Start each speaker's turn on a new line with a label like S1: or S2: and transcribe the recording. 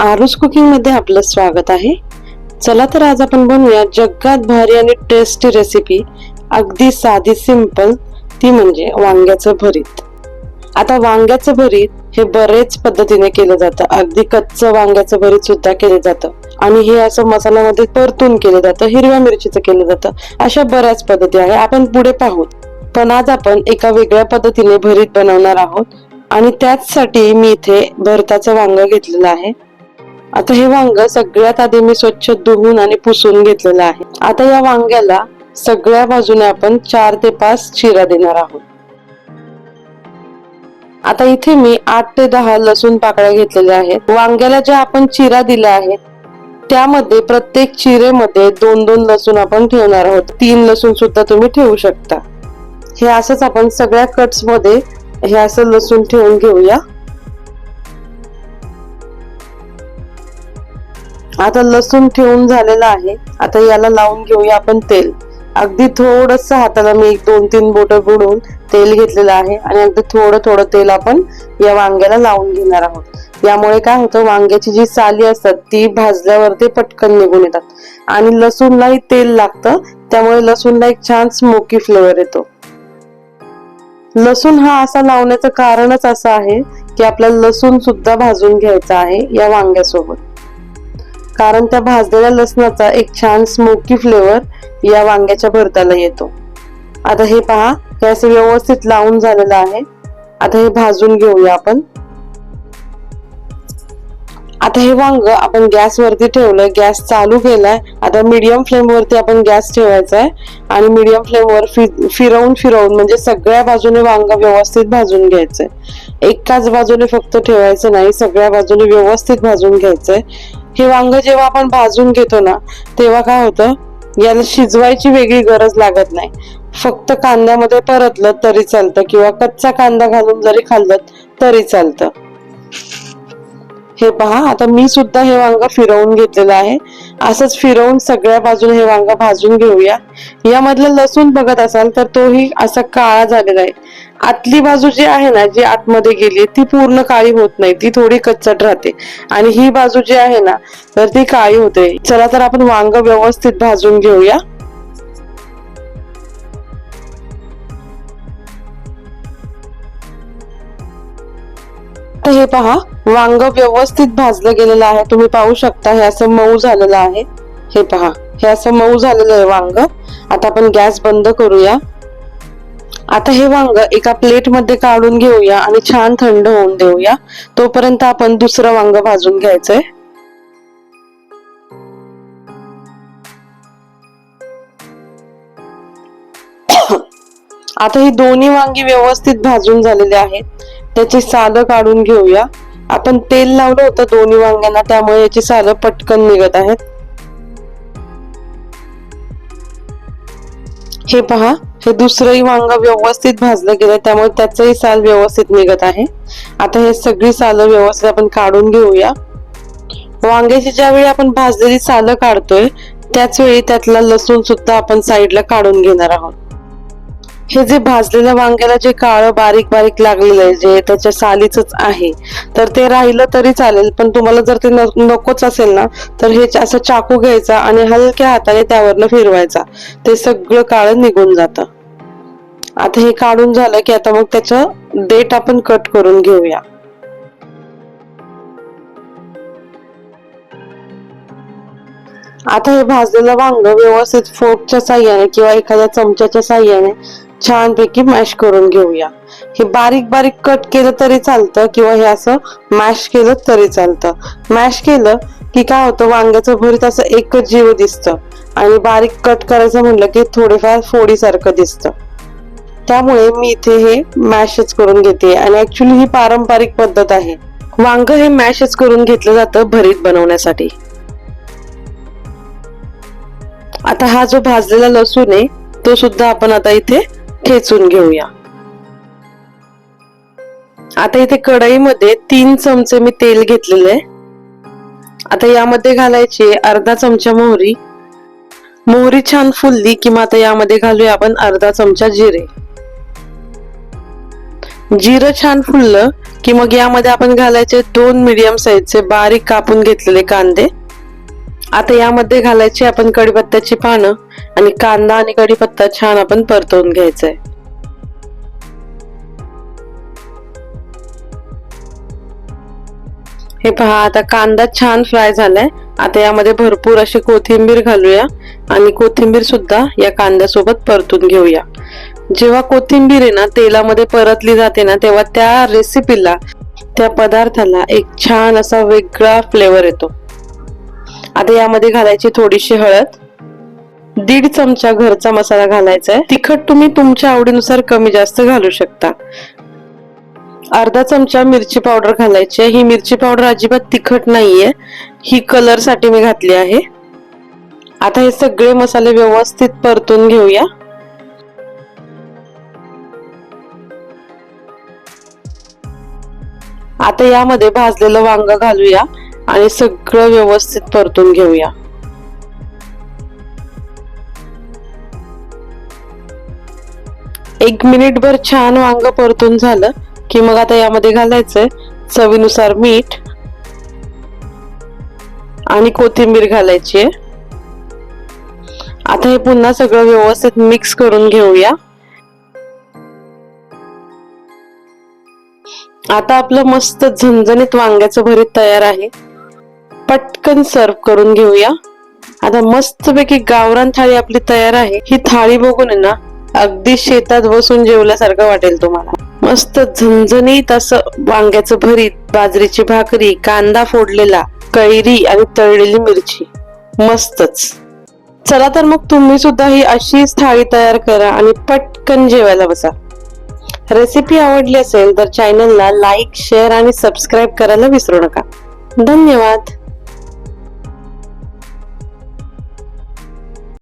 S1: आरुष कुकिंगमध्ये आपलं स्वागत आहे. चला तर आज आपण बनवूया जगात भारी आणि टेस्टी रेसिपी अगदी साधी सिंपल ती म्हणजे वांग्याचं भरीत. आता वांग्याचं भरीत हे बरेच पद्धतीने केलं जातं. अगदी कच्चं वांग्याचं भरीत सुद्धा केलं जातं. आणि हे असं मसाल्यामध्ये परतून केलं जातं. हिरव्या मिरचीचं केलं जातं. अशा बऱ्याच पद्धती आहे. आपण पुढे पाहू. पण आज आपण एका वेगळ्या पद्धतीने भरीत बनवणार आहोत. आणि त्याचसाठी मी इथे भरताचं वांग घेतलेलं आहे. आता हे वांग सगळ्यात आधी मी स्वच्छ धुवून आणि पुसून घेतलेलं आहे. आता या वांग्याला सगळ्या बाजूने आपण चार ते पाच चिरा देणार आहोत. आता इथे मी आठ ते दहा लसूण पाकळ्या घेतलेल्या आहेत. वांग्याला ज्या आपण चिरा दिल्या आहेत त्यामध्ये प्रत्येक चिरेमध्ये दोन दोन लसूण आपण ठेवणार आहोत. तीन लसूण सुद्धा तुम्ही ठेवू शकता. हे असंच आपण सगळ्या कट्समध्ये हे असं लसूण ठेवून घेऊया. आता लसूण ठेवून झालेला आहे. आता याला लावून घेऊया आपण तेल. अगदी थोडस हाताला मी एक दोन तीन बोट बुडून तेल घेतलेलं आहे आणि अगदी थोडं थोडं तेल आपण या वांग्याला लावून घेणार आहोत. यामुळे काय होतं वांग्याची जी साली असतात ती भाजल्यावर ते पटकन निघून येतात. आणि लसूणलाही तेल लागतं त्यामुळे लसूणला एक छान स्मोकी फ्लेवर येतो. लसूण हा असा लावण्याचं कारणच असं आहे की आपल्याला लसूण सुद्धा भाजून घ्यायचा आहे या वांग्यासोबत. कारण त्या भाजलेल्या लसणाचा एक छान स्मोकी फ्लेवर या वांग्याच्या भरताला येतो. आता हे पहा हे असं व्यवस्थित लावून झालेलं आहे. आता हे भाजून घेऊया आपण. आता हे वांग आपण गॅस वरती ठेवलंय. गॅस चालू केलाय. आता मीडियम फ्लेम वरती आपण गॅस ठेवायचा आहे आणि मीडियम फ्लेम वर फि- फिरवून फिरवून म्हणजे सगळ्या बाजूने वांग व्यवस्थित भाजून घ्यायचंय. एकाच बाजूने फक्त ठेवायचं नाही. सगळ्या बाजूने व्यवस्थित भाजून घ्यायचंय. हे वांग जेव्हा आपण भाजून घेतो ना तेव्हा काय होतं? याला शिजवायची वेगळी गरज लागत नाही. फक्त कांद्यामध्ये परतलं तरी चालतं किंवा कच्चा कांदा घालून जरी खाल्लं तरी चालतं. हे पहा आता मी सुद्धा हे वांग फिरवून घेतलेलं आहे. असंच फिरवून सगळ्या बाजूने हे वांग भाजून घेऊया. यामधलं लसूण बघत असाल तर तोही असा काळा झालेला आहे. आतली बाजू जी आहे ना जी आतमध्ये गेली ती पूर्ण काळी होत नाही. ती थोडी कच्चट राहते. आणि ही बाजू जी आहे ना तर ती काळी होते. चला तर आपण वांग व्यवस्थित भाजून घेऊया. तर हे पहा वांग व्यवस्थित भाजलं गेलेलं आहे. तुम्ही पाहू शकता हे असं मऊ झालेलं आहे. हे पहा हे असं मऊ झालेलं आहे वांग. आता आपण गॅस बंद करूया. आता हे वांग एका प्लेटमध्ये काढून घेऊया आणि छान थंड होऊन देऊया. तोपर्यंत आपण दुसरं वांग भाजून घ्यायचंय. आता ही दोन्ही वांगी व्यवस्थित भाजून झालेली आहेत. याची सालं काढून घेऊया. आपण तेल लावलं होतं दोन्ही वांग्यांना त्यामुळे याची सालं पटकन निघत आहेत. हे पहा हे दुसरंही वांग व्यवस्थित भाजलं गेलं त्यामुळे त्याचंही साल व्यवस्थित निघत आहे. आता हे सगळी सालं व्यवस्थित आपण काढून घेऊया. वांग्याची ज्यावेळी आपण भाजलेली सालं काढतोय त्याच वेळी त्यातला लसूण सुद्धा आपण साईडला काढून घेणार आहोत. हे जे भाजलेल्या वांग्याला जे काळं बारीक बारीक लागलेलं आहे जे त्याच्या सालीच आहे तर ते राहिलं तरी चालेल पण तुम्हाला जर ते नकोच असेल ना तर हे असं चाकू घ्यायचा आणि हलक्या हाताने त्यावरनं फिरवायचा. ते सगळं काळं निघून जातं. आता हे काढून झालं की आता मग त्याचं देठ आपण कट करून घेऊया. आता हे भाजलेलं वांग व्यवस्थित फोकच्या साह्याने किंवा एखाद्या चमच्याच्या साह्याने छानपैकी मॅश करून घेऊया. हे बारीक बारीक कट केलं तरी चालतं किंवा हे असं मॅश केलं तरी चालतं. मॅश केलं की काय होतं वांग्याचं भरीत असं एकच जीव दिसतं. आणि बारीक कट करायचं म्हणलं की थोडेफार फोडीसारखं दिसतं. त्यामुळे मी इथे हे मॅशच करून घेते. आणि ऍक्च्युली ही पारंपरिक पद्धत आहे. वांग हे मॅशच करून घेतलं जातं भरीत बनवण्यासाठी. आता हा जो भाजलेला लसूण आहे तो सुद्धा आपण आता इथे ठेचून घेऊया. आता इथे कढईमध्ये तीन चमचे मी तेल घेतलेले आता यामध्ये घालायची अर्धा चमचा मोहरी. मोहरी छान फुलली की मग आता यामध्ये घालूया आपण अर्धा चमचा जिरे. जिरं छान फुललं की मग यामध्ये आपण घालायचे दोन मिडियम साईजचे बारीक कापून घेतलेले कांदे. आता यामध्ये घालायची आपण कढीपत्त्याची पानं आणि कांदा आणि कढीपत्ता छान आपण परतवून घ्यायचा आहे हे पहा आता कांदा छान फ्राय झालाय. आता यामध्ये भरपूर अशी कोथिंबीर घालूया आणि कोथिंबीर सुद्धा या कांद्यासोबत परतून घेऊया. जेव्हा कोथिंबीर आहे ना तेलामध्ये परतली जाते ना तेव्हा त्या रेसिपीला त्या पदार्थाला एक छान असा वेगळा फ्लेवर येतो. आता यामध्ये घालायची थोडीशी हळद दीड चमचा घरचा मसाला घालायचा आहे. तिखट तुम्ही तुमच्या आवडीनुसार कमी जास्त घालू शकता. अर्धा चमचा मिरची पावडर घालायची आहे. ही मिरची पावडर अजिबात तिखट नाहीये. ही कलरसाठी मी घातली आहे. आता हे सगळे मसाले व्यवस्थित परतून घेऊया. आता यामध्ये भाजलेलं वांग घालूया. आणि सगळं व्यवस्थित परतून घेऊया. एक मिनिटभर छान वांग परतून झालं की मग आता यामध्ये घालायचंय चवीनुसार मीठ आणि कोथिंबीर घालायची आहे. आता हे पुन्हा सगळं व्यवस्थित मिक्स करून घेऊया. आता आपलं मस्त झणझणीत वांग्याचं भरीत तयार आहे. पटकन सर्व करून घेऊया. आता मस्तपैकी गावरान थाळी आपली तयार आहे. ही थाळी बघून आहे ना अगदी शेतात बसून जेवल्यासारखं वाटेल तुम्हाला. मस्त झणझणीत असं वांग्याचं भरीत बाजरीची भाकरी कांदा फोडलेला कैरी आणि तळलेली मिरची. मस्तच. चला तर मग तुम्ही सुद्धा ही अशीच थाळी तयार करा आणि पटकन जेवायला बसा. रेसिपी आवडली असेल तर चॅनलला लाईक शेअर आणि सबस्क्राईब करायला विसरू नका. धन्यवाद.